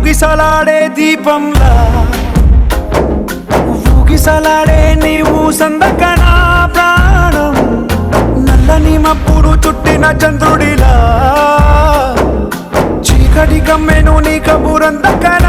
ఊగిసలాడే దీపంలా. ఊగిసలాడే నీవు సందకనా ప్రాణం. నల్లని మప్పుడు చుట్టిన చంద్రుడిలా. చీకటి కమ్మెను నీ కబురందకనా